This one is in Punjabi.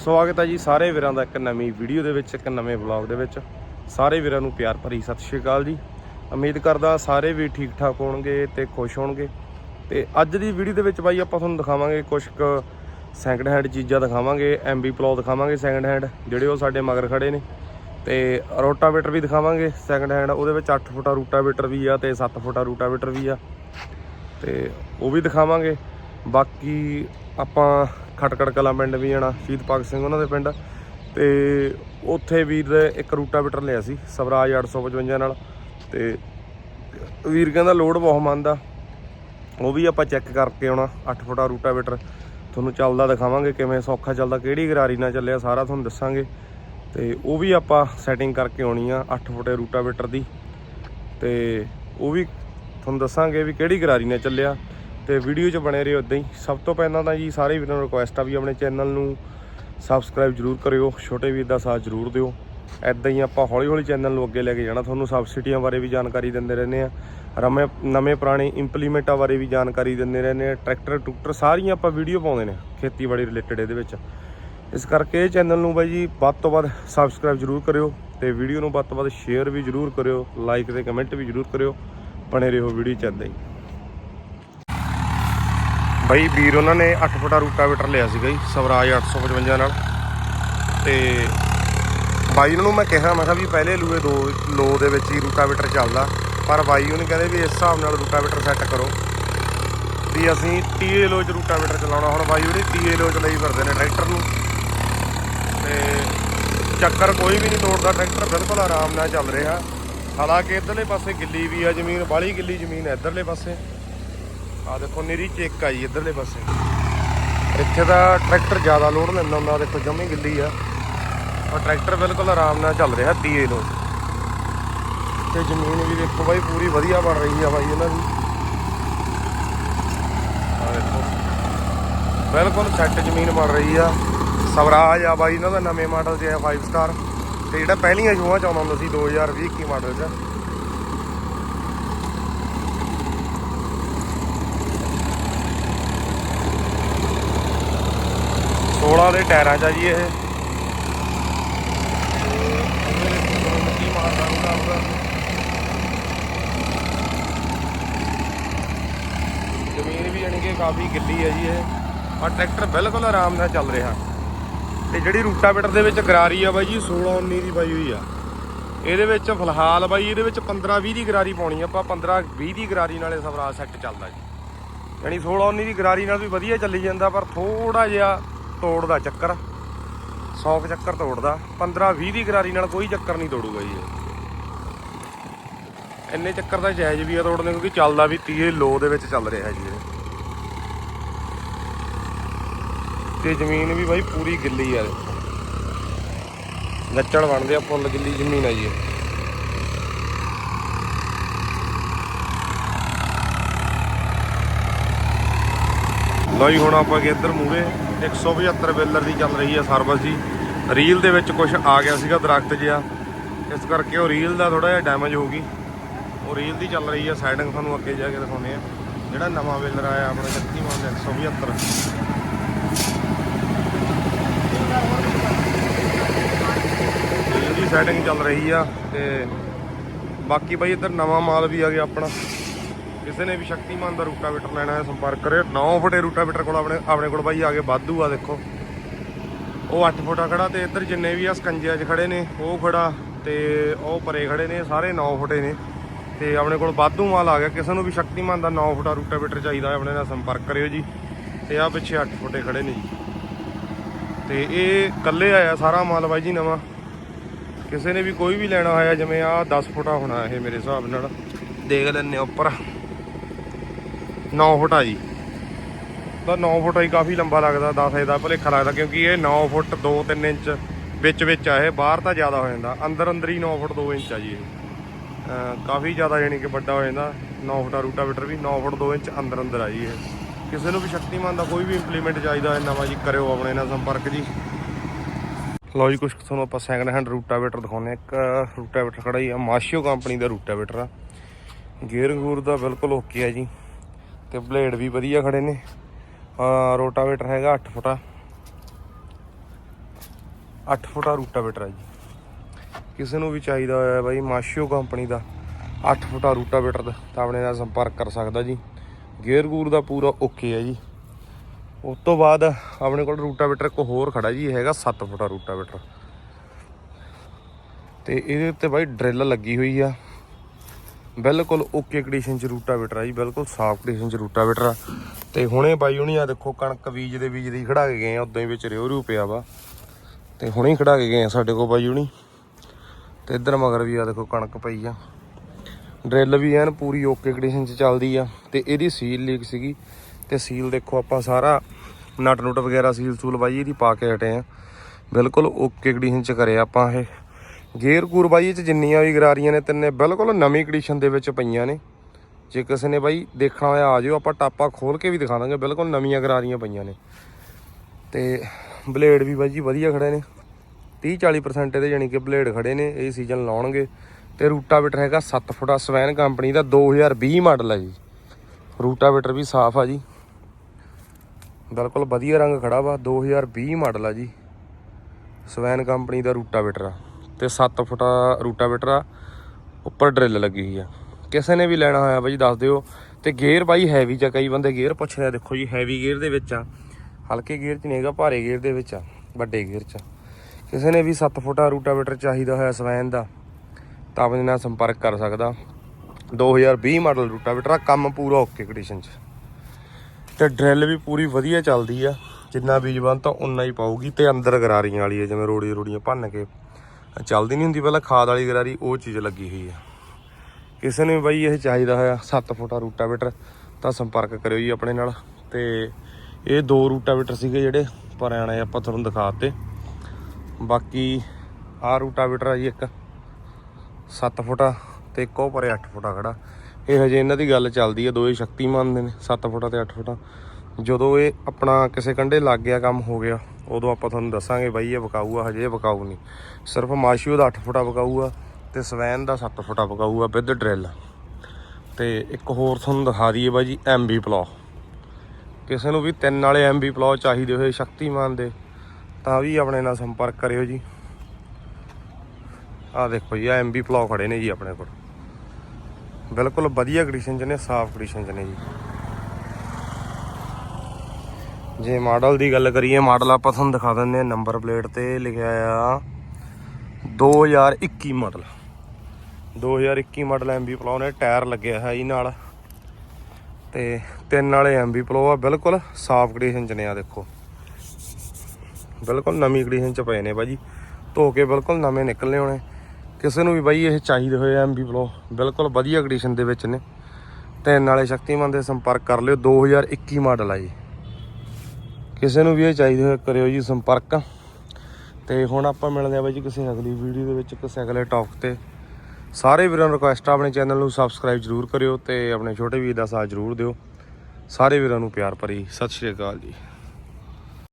ਸਵਾਗਤ ਹੈ ਜੀ ਸਾਰੇ ਵੀਰਾਂ ਦਾ ਇੱਕ ਨਵੀਂ ਵੀਡੀਓ ਦੇ ਵਿੱਚ, ਇੱਕ ਨਵੇਂ ਵਲੌਗ ਦੇ ਵਿੱਚ। ਸਾਰੇ ਵੀਰਾਂ ਨੂੰ ਪਿਆਰ ਭਰੀ ਸਤਿ ਸ਼੍ਰੀ ਅਕਾਲ ਜੀ। ਉਮੀਦ ਕਰਦਾ ਸਾਰੇ ਵੀ ਠੀਕ ਠਾਕ ਹੋਣਗੇ ਤੇ ਖੁਸ਼ ਹੋਣਗੇ। ਤੇ ਅੱਜ ਦੀ ਵੀਡੀਓ ਦੇ ਵਿੱਚ ਬਾਈ ਆਪਾਂ ਤੁਹਾਨੂੰ ਦਿਖਾਵਾਂਗੇ ਕੁਝ ਕੁ ਸੈਕਿੰਡ ਹੈਂਡ ਚੀਜ਼ਾਂ ਦਿਖਾਵਾਂਗੇ ਐਮਬੀ ਪਲੋ ਦਿਖਾਵਾਂਗੇ ਸੈਕਿੰਡ ਹੈਂਡ ਜਿਹੜੇ ਉਹ ਸਾਡੇ ਮਗਰ ਖੜੇ ਨੇ। ਤੇ ਰੋਟਾਵੇਟਰ ਵੀ ਦਿਖਾਵਾਂਗੇ ਸੈਕਿੰਡ ਹੈਂਡ ਉਹਦੇ ਵਿੱਚ 8 ਫੁੱਟਾ ਰੋਟਾਵੇਟਰ ਵੀ ਆ ਤੇ 7 ਫੁੱਟਾ ਰੋਟਾਵੇਟਰ ਵੀ ਆ। ਤੇ ਉਹ ਵੀ ਦਿਖਾਵਾਂਗੇ। ਬਾਕੀ ਆਪਾਂ ਖਟਕੜ ਕਲਾ ਪਿੰਡ ਵੀ ਜਾਣਾ, ਸ਼ਹੀਦ ਭਗਤ ਸਿੰਘ ਉਹਨਾਂ ਦੇ ਪਿੰਡ। ਤੇ ਉੱਥੇ ਵੀਰ ਇੱਕ ਰੂਟਾਵੇਟਰ ਲਿਆ ਸੀ, ਸਵਰਾਜ 855 ਨਾਲ। ਤੇ ਵੀਰ ਕਹਿੰਦਾ ਲੋਡ ਬਹੁਤ ਮੰਨਦਾ ਉਹ ਵੀ ਆਪਾਂ ਚੈੱਕ ਕਰਕੇ ਆਉਣਾ 8 ਫੁੱਟਾ ਰੂਟਾਵੇਟਰ। ਤੁਹਾਨੂੰ ਚੱਲਦਾ ਦਿਖਾਵਾਂਗੇ ਕਿਵੇਂ ਸੌਖਾ ਚੱਲਦਾ, ਕਿਹੜੀ ਗਰਾਰੀ ਨਾਲ ਚੱਲਿਆ, ਸਾਰਾ ਤੁਹਾਨੂੰ ਦੱਸਾਂਗੇ। ਤੇ ਉਹ ਵੀ ਆਪਾਂ ਸੈਟਿੰਗ ਕਰਕੇ ਆਉਣੀ ਆ 8 ਫੁੱਟੇ ਰੂਟਾਵੇਟਰ ਦੀ। ਤੇ ਉਹ ਵੀ ਤੁਹਾਨੂੰ ਦੱਸਾਂਗੇ ਵੀ ਕਿਹੜੀ ਗਰਾਰੀ ਨਾਲ ਚੱਲਿਆ। ਤੇ ਵੀਡੀਓ 'ਚ ਬਣੇ ਰਹੋ ਇਦਾਂ ਹੀ। ਸਭ ਤੋਂ ਪਹਿਲਾਂ ਤਾਂ ਜੀ ਸਾਰੇ ਵੀਰਾਂ ਨੂੰ ਰਿਕੁਐਸਟ ਆ ਵੀ ਆਪਣੇ ਚੈਨਲ ਨੂੰ ਸਬਸਕ੍ਰਾਈਬ ਜਰੂਰ ਕਰਿਓ, ਛੋਟੇ ਵੀਰ ਦਾ ਸਾਥ ਜਰੂਰ ਦਿਓ। ਐਦਾਂ ਹੀ ਆਪਾਂ ਹੌਲੀ ਹੌਲੀ ਚੈਨਲ ਨੂੰ ਅੱਗੇ ਲੈ ਕੇ ਜਾਣਾ। ਤੁਹਾਨੂੰ ਸਬਸਿਡੀਆਂ ਬਾਰੇ ਵੀ ਜਾਣਕਾਰੀ ਦਿੰਦੇ ਰਹਿੰਦੇ ਆ। ਰਮੇ, ਨਵੇਂ ਪੁਰਾਣੇ ਇੰਪਲੀਮੈਂਟਾਂ ਬਾਰੇ ਵੀ ਜਾਣਕਾਰੀ ਦਿੰਦੇ ਰਹਿੰਦੇ ਆ। ਟਰੈਕਟਰ, ਟੁਕਟਰ ਸਾਰੀਆਂ ਆਪਾਂ ਵੀਡੀਓ ਪਾਉਂਦੇ ਨੇ ਖੇਤੀਬਾੜੀ ਰਿਲੇਟਡ ਇਹਦੇ ਵਿੱਚ। ਇਸ ਕਰਕੇ ਇਹ ਚੈਨਲ ਨੂੰ ਬਾਈ ਜੀ ਵੱਧ ਤੋਂ ਵੱਧ ਸਬਸਕ੍ਰਾਈਬ ਜਰੂਰ ਕਰਿਓ ਤੇ ਵੀਡੀਓ ਨੂੰ ਵੱਧ ਤੋਂ ਵੱਧ ਸ਼ੇਅਰ ਵੀ ਜਰੂਰ ਕਰਿਓ। ਲਾਈਕ ਤੇ ਕਮੈਂਟ ਵੀ ਜਰੂਰ ਕਰਿਓ। ਬਣੇ ਰਹੋ ਵੀਡੀਓ ਚ ਏਦਾਂ ਹੀ। ਬਾਈ ਵੀਰ ਉਹਨਾਂ ਨੇ 8 ਫੁੱਟਾ ਰੂਟਾਵੇਟਰ ਲਿਆ ਸੀਗਾ ਜੀ, ਸਵਰਾਜ 855 ਨਾਲ। ਤੇ ਬਾਈ ਉਹਨਾਂ ਨੂੰ ਮੈਂ ਕਿਹਾ ਮੈਂ ਕਿਹਾ ਵੀ ਪਹਿਲੇ ਲੂਏ ਦੋ, ਲੋ ਦੇ ਵਿੱਚ ਹੀ ਰੂਟਾਵੇਟਰ ਚੱਲਦਾ। ਪਰ ਬਾਈ ਉਹਨੇ ਕਹਿੰਦੇ ਵੀ ਇਸ ਹਿਸਾਬ ਨਾਲ ਰੂਟਾਵੇਟਰ ਸੈੱਟ ਕਰੋ। ਵੀ ਅਸੀਂ 30 ਲੋ ਚ ਰੂਟਾਵੇਟਰ ਚਲਾਉਣਾ। ਹੁਣ ਬਾਈ ਉਹਨੇ 30 ਲੋ ਚ ਲਈ ਫਿਰਦੇ ਨੇ ਟਰੈਕਟਰ ਨੂੰ। ਤੇ ਚੱਕਰ ਕੋਈ ਵੀ ਨਹੀਂ ਤੋੜਦਾ। ਟਰੈਕਟਰ ਬਿਲਕੁਲ ਆਰਾਮ ਨਾਲ ਚੱਲ ਰਿਹਾ। ਹਾਲਾਂਕਿ ਇਧਰਲੇ ਪਾਸੇ ਗਿੱਲੀ ਵੀ ਆ ਜ਼ਮੀਨ, ਬਾਹਲੀ ਗਿੱਲੀ ਜ਼ਮੀਨ ਹੈ ਇਧਰਲੇ ਪਾਸੇ। ਆ ਦੇਖੋ, ਨੀਰੀ ਚੇਕ ਆਈ ਜੀ ਇਧਰਲੇ ਪਾਸੇ। ਇੱਥੇ ਦਾ ਟਰੈਕਟਰ ਜ਼ਿਆਦਾ ਲੋਡ ਲੈਂਦਾ ਹੁੰਦਾ ਦੇਖੋ, ਜਮੀ ਗਿੱਲੀ ਆ। ਔਰ ਟਰੈਕਟਰ ਬਿਲਕੁਲ ਆਰਾਮ ਨਾਲ ਚੱਲ ਰਿਹਾ ਤੀਏ ਨੂੰ। ਤੇ ਜ਼ਮੀਨ ਵੀ ਦੇਖੋ ਬਾਈ, ਪੂਰੀ ਵਧੀਆ ਬਣ ਰਹੀ ਆ ਬਾਈ, ਇਹਨਾਂ ਦੀ। ਆ ਦੇਖੋ, ਬਿਲਕੁਲ ਸੈੱਟ ਜ਼ਮੀਨ ਬਣ ਰਹੀ ਆ। ਸਵਰਾਜ ਆ ਬਾਈ, ਇਹਨਾਂ ਦਾ ਨਵੇਂ ਮਾਡਲ ਜਿਹਾ 5 ਸਟਾਰ ਤੇ ਜਿਹੜਾ ਪਹਿਲੀਆਂ ਸ਼ੋਆਂ ਚ ਆਉਂਦਾ ਹੁੰਦਾ ਸੀ 2020 21 ਮਾਡਲ ਚ। ਸੋਲਾਂ ਟਾਇਰਾਂ ਚ ਆ ਜੀ ਇਹ। ਜ਼ਮੀਨ ਵੀ ਜਾਣੀ ਕਿ ਕਾਫੀ ਗਿੱਲੀ ਹੈ ਜੀ ਇਹ। ਔਰ ਟਰੈਕਟਰ ਬਿਲਕੁਲ ਆਰਾਮ ਨਾਲ ਚੱਲ ਰਿਹਾ। ਤੇ ਜਿਹੜੀ ਰੂਟਾਵੇਟਰ ਦੇ ਵਿੱਚ ਗਰਾਰੀ ਆ ਬਾਈ ਜੀ 16 19 ਦੀ ਪਾਈ ਹੋਈ ਆ। ਇਹਦੇ ਵਿੱਚ ਫਿਲਹਾਲ ਬਾਈ, ਇਹਦੇ ਵਿੱਚ 15 20 ਦੀ ਗਰਾਰੀ ਪਾਉਣੀ ਆਪਾਂ 15 20 ਦੀ ਗਰਾਰੀ ਨਾਲੇ ਸਵਰਾਜ ਸੈੱਟ ਚੱਲਦਾ ਜੀ। ਯਾਨੀ 16 19 ਦੀ ਗਰਾਰੀ ਨਾਲ ਵੀ ਵਧੀਆ ਚੱਲੀ ਜਾਂਦਾ, ਪਰ ਥੋੜਾ ਜਿਹਾ ਤੋੜਦਾ ਚੱਕਰ। 100 ਕੁ ਚੱਕਰ ਤੋੜਦਾ। 15 20 ਦੀ ਗਰਾਰੀ ਨਾਲ ਕੋਈ ਚੱਕਰ ਨਹੀਂ ਤੋੜੂਗਾ ਜੀ ਇਹ। ਇੰਨੇ ਚੱਕਰ ਦਾ ਜਾਇਜ਼ ਵੀ ਆ ਤੋੜਨੇ, ਕਿਉਂਕਿ ਚੱਲਦਾ ਵੀ 30 ਲੋ ਦੇ ਵਿੱਚ ਚੱਲ ਰਿਹਾ ਜੀ ਇਹ। ਤੇ ਜ਼ਮੀਨ ਵੀ ਬਾਈ ਪੂਰੀ ਗਿੱਲੀ ਆ। ਨੱਚਣ ਬਣਦੇ ਆ, ਫੁੱਲ ਗਿੱਲੀ ਜ਼ਮੀਨ ਆ ਜੀ ਲਓ ਜੀ, ਹੁਣ ਆਪਾਂ ਅੱਗੇ ਇੱਧਰ ਮੂਰੇ 175 ਬੇਲਰ ਦੀ ਚੱਲ ਰਹੀ ਆ ਸਰਵਿਸ ਜੀ। ਰੀਲ ਦੇ ਵਿੱਚ ਕੁਝ ਆ ਗਿਆ ਸੀਗਾ ਦਰਖਤ ਜਿਹਾ। ਇਸ ਕਰਕੇ ਉਹ ਰੀਲ ਦਾ ਥੋੜਾ ਜਿਹਾ ਡੈਮੇਜ ਹੋ ਗਈ। ਉਹ ਰੀਲ ਦੀ ਚੱਲ ਰਹੀ ਆ ਸਾਈਡਿੰਗ ਤੁਹਾਨੂੰ ਅੱਗੇ ਜਾ ਕੇ ਦਿਖਾਉਂਦੇ ਆ ਜਿਹੜਾ ਨਵਾਂ ਵੇਲਰ ਆਇਆ, ਆਪਣਾ ਸ਼ਕਤੀਮਾਨ 175 ਦੀ ਸਾਈਡਿੰਗ ਚੱਲ ਰਹੀ ਆ ਤੇ ਬਾਕੀ ਬਾਈ ਇੱਧਰ ਨਵਾਂ ਮਾਲ ਵੀ ਆ ਗਿਆ ਆਪਣਾ। ਕਿਸੇ ਨੇ ਵੀ ਸ਼ਕਤੀਮਾਨ ਦਾ ਰੂਟਾਵੇਟਰ ਲੈਣਾ ਹੈ ਸੰਪਰਕ ਕਰਿਓ। 9 ਫੁੱਟੇ ਰੂਟਾਵੇਟਰ ਕੋਲ ਆਪਣੇ ਆਪਣੇ ਕੋਲ ਬਾਈ, ਆ ਕੇ ਵਾਧੂ ਆ ਦੇਖੋ। ਉਹ 8 ਫੁੱਟਾ ਖੜਾ ਤੇ ਇੱਧਰ ਜਿੰਨੇ ਵੀ ਆ ਸਕੰਜਿਆਂ 'ਚ ਖੜੇ ਨੇ, ਉਹ ਖੜਾ ਤੇ ਉਹ ਪਰੇ ਖੜੇ ਨੇ, ਸਾਰੇ 9 ਫੁੱਟੇ ਨੇ। ਤੇ ਆਪਣੇ ਕੋਲ ਵਾਧੂ ਮਾਲ ਆ ਗਿਆ। ਕਿਸੇ ਨੂੰ ਵੀ ਸ਼ਕਤੀਮਾਨ ਦਾ 9 ਫੁੱਟਾ ਰੂਟਾਵੇਟਰ ਚਾਹੀਦਾ ਹੈ ਆਪਣੇ ਨਾਲ ਸੰਪਰਕ ਕਰਿਓ ਜੀ। ਤੇ ਆ ਪਿੱਛੇ 8 ਫੁੱਟੇ ਖੜੇ ਨੇ ਜੀ। ਤੇ ਇਹ ਕੱਲੇ ਆਇਆ ਸਾਰਾ ਮਾਲ ਬਾਈ ਜੀ ਨਵਾਂ। ਕਿਸੇ ਨੇ ਵੀ ਕੋਈ ਵੀ ਲੈਣਾ ਹੋਇਆ, ਜਿਵੇਂ ਆ 10 ਫੁੱਟਾ ਹੋਣਾ ਇਹ ਮੇਰੇ ਹਿਸਾਬ ਨਾਲ। ਦੇਖ ਲੈਣੇ ਉੱਪਰ। 9 ਆ ਜੀ। ਤਾਂ 9 ਫੁੱਟ ਹੀ ਕਾਫੀ ਲੰਬਾ ਲੱਗਦਾ 10 ਦਾ ਭਲੇਖਾ ਲੱਗਦਾ, ਕਿਉਂਕਿ ਇਹ 9 ਫੁੱਟ 2-3 ਇੰਚ ਵਿੱਚ ਵਿੱਚ ਆ ਇਹ, ਬਾਹਰ ਤਾਂ ਜ਼ਿਆਦਾ ਹੋ ਜਾਂਦਾ, ਅੰਦਰ ਅੰਦਰ ਹੀ 9 ਫੁੱਟ 2 ਇੰਚ ਆ ਜੀ ਇਹ। ਕਾਫੀ ਜ਼ਿਆਦਾ ਯਾਨੀ ਕਿ ਵੱਡਾ ਹੋ ਜਾਂਦਾ 9 ਫੁੱਟਾ ਰੂਟਾਵੇਟਰ ਵੀ 9 ਫੁੱਟ 2 ਇੰਚ ਅੰਦਰ ਅੰਦਰ ਆ ਜੀ ਇਹ। ਕਿਸੇ ਨੂੰ ਵੀ ਸ਼ਕਤੀਮਾਨ ਦਾ ਕੋਈ ਵੀ ਇੰਪਲੀਮੈਂਟ ਚਾਹੀਦਾ ਹੈ ਨਵਾਂ ਜੀ, ਕਰਿਓ ਆਪਣੇ ਨਾਲ ਸੰਪਰਕ ਜੀ। ਲਓ ਜੀ ਕੁਝ ਤੁਹਾਨੂੰ ਆਪਾਂ ਸੈਕਿੰਡ ਹੈਂਡ ਰੂਟਾਵੇਟਰ ਦਿਖਾਉਂਦੇ ਹਾਂ। ਇੱਕ ਰੂਟਾਵੇਟਰ ਖੜਾ ਹੀ ਆ ਮਾਸ਼ੀਓ ਕੰਪਨੀ ਦਾ ਰੂਟਾਵੇਟਰ ਆ। ਗੇਅਰ ਗੂਰ ਦਾ ਬਿਲਕੁਲ ਓਕੇ ਆ ਜੀ। ਤੇ ਬਲੇਡ ਵੀ ਵਧੀਆ ਖੜੇ ਨੇ। ਆ ਰੋਟਾਵੇਟਰ ਹੈਗਾ 8 ਫੁੱਟਾ। 8 ਫੁੱਟਾ ਰੂਟਾਵੇਟਰ ਹੈ ਜੀ। ਕਿਸੇ ਨੂੰ ਵੀ ਚਾਹੀਦਾ ਹੋਇਆ ਬਾਈ, ਮਾਸ਼ੀਓ ਕੰਪਨੀ ਦਾ 8 ਫੁੱਟਾ ਰੂਟਾਵੇਟਰ ਦਾ, ਤਾਂ ਆਪਣੇ ਨਾਲ ਸੰਪਰਕ ਕਰ ਸਕਦਾ ਜੀ। ਗੇਅਰ ਗੂਰ ਦਾ ਪੂਰਾ ਓਕੇ ਹੈ ਜੀ। ਉਸ ਤੋਂ ਬਾਅਦ ਆਪਣੇ ਕੋਲ ਰੂਟਾਵੇਟਰ ਇੱਕ ਹੋਰ ਖੜਾ ਜੀ ਹੈਗਾ 7 ਫੁੱਟਾ ਰੂਟਾਵੇਟਰ। ਤੇ ਇਹਦੇ ਉੱਤੇ ਬਾਈ ਡਰਿੱਲ ਲੱਗੀ ਹੋਈ ਆ। ਬਿਲਕੁਲ ਓਕੇ ਕੰਡੀਸ਼ਨ ਚ ਰੂਟਾ ਆ ਜੀ, ਬਿਲਕੁਲ ਸਾਫ਼ ਕੰਡੀਸ਼ਨ ਚ ਰੂਟਾ ਆ। ਤੇ ਹੁਣੇ ਬਾਈ ਹੁਣੀ ਆ ਦੇਖੋ, ਕਣਕ ਬੀਜ ਦੇ ਬੀਜ ਦੀ ਖੜਾ ਕੇ ਗਏ ਆ ਉਦਾਂ ਹੀ ਵਿੱਚ ਰਿਓ ਰੂ ਪਿਆ ਵਾ। ਤੇ ਹੁਣੇ ਹੀ ਖੜਾ ਕੇ ਗਏ ਆ ਸਾਡੇ ਕੋਲ ਬਾਈ ਹੁਣੀ। ਤੇ ਇੱਧਰ ਮਗਰ ਵੀ ਆ ਦੇਖੋ ਕਣਕ ਪਈ ਆ। ਡਰਿੱਲ ਵੀ ਐਨ ਪੂਰੀ ਓਕੇ ਕੰਡੀਸ਼ਨ ਚ ਚੱਲਦੀ ਆ, ਤੇ ਇਹਦੀ ਸੀਲ ਲੀਕ ਸੀਗੀ। ਤੇ ਸੀਲ ਦੇਖੋ ਆਪਾਂ ਸਾਰਾ ਨਟ ਨੁਟ ਵਗੈਰਾ ਸੀਲ ਸੂਲ ਬਾਈ ਇਹਦੀ ਪਾ ਕੇ ਹਟੇ ਆ। ਬਿਲਕੁਲ ਓਕੇ ਕੰਡੀਸ਼ਨ ਚ ਕਰਿਆ ਆਪਾਂ ਇਹ। ਗੇਅਰ ਗੂਰ ਬਾਈ ਇਹ ਚ ਜਿੰਨੀਆਂ ਵੀ ਗਰਾਰੀਆਂ ਨੇ ਤਿੰਨੇ ਬਿਲਕੁਲ ਨਵੀਂ ਕੰਡੀਸ਼ਨ ਦੇ ਵਿੱਚ ਪਈਆਂ ਨੇ। ਜੇ ਕਿਸੇ ਨੇ ਬਾਈ ਦੇਖਣਾ ਹੋਇਆ, ਆ ਜਾਓ, ਆਪਾਂ ਟਾਪਾ ਖੋਲ ਕੇ ਵੀ ਦਿਖਾ ਦਾਂਗੇ, ਬਿਲਕੁਲ ਨਵੀਆਂ ਗਰਾਰੀਆਂ ਪਈਆਂ ਨੇ। ਤੇ ਬਲੇਡ ਵੀ ਬਾਈ ਜੀ ਵਧੀਆ ਖੜੇ ਨੇ। 30 40% ਇਹਦੇ ਜਾਨੀ ਕਿ ਬਲੇਡ ਖੜੇ ਨੇ, ਇਹ ਸੀਜ਼ਨ ਲਾਉਣਗੇ। ਤੇ ਰੂਟਾਵੇਟਰ ਹੈਗਾ 7 ਫੁੱਟਾ ਸਵੈਨ ਕੰਪਨੀ ਦਾ 2020 ਮਾਡਲ ਹੈ ਜੀ। ਰੂਟਾਵੇਟਰ ਵੀ ਸਾਫ਼ ਆ ਜੀ। ਬਿਲਕੁਲ ਵਧੀਆ ਰੰਗ ਖੜਾ ਵਾ 2020 ਮਾਡਲ ਆ ਜੀ। ਸਵੈਨ ਕੰਪਨੀ ਦਾ ਰੂਟਾਵੇਟਰ ਆ। ਤੇ 7 ਫੁੱਟਾ ਰੂਟਾਵੇਟਰ ਆ ਉੱਪਰ ਡਰਿੱਲ ਲੱਗੀ ਹੋਈ ਆ। ਕਿਸੇ ਨੇ ਵੀ ਲੈਣਾ ਹੋਇਆ ਬਾਈ ਦੱਸ ਦਿਓ। ਤੇ ਗੇਅਰ ਬਾਈ ਹੈਵੀ ਚ ਆ, ਕਈ ਬੰਦੇ ਗੇਅਰ ਪੁੱਛਦੇ ਆ ਦੇਖੋ ਜੀ ਹੈਵੀ ਗੇਅਰ ਦੇ ਵਿੱਚ ਆ। ਹਲਕੇ ਗੇਅਰ ਚ ਨਹੀਂ ਹੈਗਾ ਭਾਰੇ ਗੇਅਰ ਦੇ ਵਿੱਚ ਆ ਵੱਡੇ ਗੇਅਰ ਚ ਆ। ਕਿਸੇ ਨੇ ਵੀ 7 ਫੁੱਟਾ ਰੂਟਾਵੇਟਰ ਚਾਹੀਦਾ ਹੋਇਆ ਸਵੈਨ ਦਾ ਤਾਂ ਆਪਣੇ ਨਾਲ ਸੰਪਰਕ ਕਰ ਸਕਦਾ। 2020 ਮਾਡਲ ਰੂਟਾਵੇਟਰ ਆ ਕੰਮ ਪੂਰਾ ਓਕੇ ਕੰਡੀਸ਼ਨ ਚ। ਤੇ ਡਰਿੱਲ ਵੀ ਪੂਰੀ ਵਧੀਆ ਚੱਲਦੀ ਆ ਜਿੰਨਾ ਬੀਜ ਬੰਨਤਾ ਉਨਾ ਹੀ ਪਾਊਗੀ ਤੇ ਅੰਦਰ ਗਰਾਰੀਆਂ ਵਾਲੀ ਹੈ ਜਿਵੇਂ ਰੋੜੀ ਰੋੜੀਆਂ ਭੰਨ ਕੇ। ਚੱਲਦੀ ਨਹੀਂ ਹੁੰਦੀ, ਪਹਿਲਾਂ ਖਾਦ ਵਾਲੀ ਗਰਾਰੀ, ਉਹ ਚੀਜ਼ ਲੱਗੀ ਹੋਈ ਆ। ਕਿਸੇ ਨੇ ਬਾਈ ਇਹ ਚਾਹੀਦਾ ਹੋਇਆ 7 ਫੁੱਟਾ ਰੂਟਾਵੇਟਰ, ਤਾਂ ਸੰਪਰਕ ਕਰਿਓ ਜੀ ਆਪਣੇ ਨਾਲ। ਤੇ ਇਹ ਦੋ ਰੂਟਾਵੇਟਰ ਸੀਗੇ ਜਿਹੜੇ ਪਰਿਆਣੇ ਆਪਾਂ ਤੁਹਾਨੂੰ ਦਿਖਾਤੇ। ਬਾਕੀ ਆਹ ਰੂਟਾਵੇਟਰ ਆ ਜੀ ਇੱਕ 7 ਫੁੱਟਾ ਤੇ ਇੱਕ ਉਹ ਪਰੇ 8 ਫੁੱਟਾ ਖੜਾ। ਇਹ ਹਜੇ ਇਹਨਾਂ ਦੀ ਗੱਲ ਚੱਲਦੀ ਹੈ ਦੋਏ ਸ਼ਕਤੀਮਾਨ ਦੇ ਨੇ 7 ਫੁੱਟਾ ਤੇ 8 ਫੁੱਟਾ। ਜਦੋਂ ਇਹ ਆਪਣਾ ਕਿਸੇ ਕੰਡੇ ਲੱਗ ਗਿਆ, ਕੰਮ ਹੋ ਗਿਆ ਉਦੋਂ ਆਪਾਂ ਤੁਹਾਨੂੰ ਦੱਸਾਂਗੇ ਬਾਈ, ਇਹ ਵਿਕਾਊ ਆ, ਹਜੇ ਇਹ ਵਿਕਾਊ ਨਹੀਂ। ਸਿਰਫ ਮਾਸ਼ੀਓ ਦਾ 8 ਫੁੱਟਾ ਵਿਕਾਊ ਆ ਤੇ ਸਵੈਨ ਦਾ 7 ਫੁੱਟਾ ਵਿਕਾਊ ਆ ਵਿਦ ਡਰਿੱਲ। ਤੇ ਇੱਕ ਹੋਰ ਤੁਹਾਨੂੰ ਦਿਖਾ ਦਈਏ ਬਾਈ ਜੀ ਐਮਬੀ ਪਲੋ ਕਿਸੇ ਨੂੰ ਵੀ ਤਿੰਨ ਵਾਲੇ ਐਮਬੀ ਪਲੋ ਚਾਹੀਦੇ ਹੋਏ, ਸ਼ਕਤੀਮਾਨ ਦੇ, ਤਾਂ ਵੀ ਆਪਣੇ ਨਾਲ ਸੰਪਰਕ ਕਰਿਓ ਜੀ। ਆ ਦੇਖੋ ਜੀ ਆ ਐਮਬੀ ਪਲੋ ਖੜੇ ਨੇ ਜੀ ਆਪਣੇ ਕੋਲ। ਬਿਲਕੁਲ ਵਧੀਆ ਕੰਡੀਸ਼ਨ 'ਚ ਨੇ, ਸਾਫ਼ ਕੰਡੀਸ਼ਨ 'ਚ ਨੇ ਜੀ। ਜੇ ਮਾਡਲ ਦੀ ਗੱਲ ਕਰੀਏ, ਮਾਡਲ ਆਪਾਂ ਤੁਹਾਨੂੰ ਦਿਖਾ ਦਿੰਦੇ ਆ ਨੰਬਰ ਪਲੇਟ ਤੇ ਲਿਖਿਆ ਆ। 2021 ਮਾਡਲ 2021 ਮਾਡਲ ਐਮਬੀ ਪਲੋ ਨੇ ਟਾਇਰ ਲੱਗਿਆ ਹੈ ਜੀ ਨਾਲ। ਤੇ ਤਿੰਨ ਵਾਲੇ ਐਮਬੀ ਪਲੋ ਆ, ਬਿਲਕੁਲ ਸਾਫ਼ ਕੰਡੀਸ਼ਨ 'ਚ ਨੇ ਆ ਦੇਖੋ। ਬਿਲਕੁਲ ਨਵੀਂ ਕੰਡੀਸ਼ਨ 'ਚ ਪਏ ਨੇ ਬਾਜੀ ਧੋ ਕੇ ਬਿਲਕੁਲ ਨਵੇਂ ਨਿਕਲਨੇ ਹੋਣੇ। ਕਿਸੇ ਨੂੰ ਵੀ ਬਾਈ ਇਹ ਚਾਹੀਦੇ ਹੋਏ ਐਮਬੀ ਪਲੋ ਬਿਲਕੁਲ ਵਧੀਆ ਕੰਡੀਸ਼ਨ ਦੇ ਵਿੱਚ ਨੇ। ਤਿੰਨ ਵਾਲੇ ਸ਼ਕਤੀਮਾਨ ਦੇ ਸੰਪਰਕ ਕਰ ਲਿਓ। 2021 ਮਾਡਲ ਆ ਜੀ। ਕਿਸੇ ਨੂੰ ਵੀ ਇਹ ਚਾਹੀਦੇ ਹੋਏ ਕਰਿਓ ਜੀ ਸੰਪਰਕ। ਤੇ ਹੁਣ ਆਪਾਂ ਮਿਲਦੇ ਆ ਬਾਈ ਜੀ ਕਿਸੇ ਅਗਲੀ ਵੀਡੀਓ ਦੇ ਵਿੱਚ, ਕਿਸੇ ਅਗਲੇ ਟੌਪ ਤੇ। ਸਾਰੇ ਵੀਰਾਂ ਨੂੰ ਰਿਕੁਐਸਟ ਆ, ਆਪਣੇ ਚੈਨਲ ਨੂੰ ਸਬਸਕ੍ਰਾਈਬ ਜਰੂਰ ਕਰਿਓ ਤੇ ਆਪਣੇ ਛੋਟੇ ਵੀਰ ਦਾ ਸਾਥ ਜਰੂਰ ਦਿਓ। ਸਾਰੇ ਵੀਰਾਂ ਨੂੰ ਪਿਆਰ ਭਰੀ ਸਤਿ ਸ਼੍ਰੀ ਅਕਾਲ ਜੀ।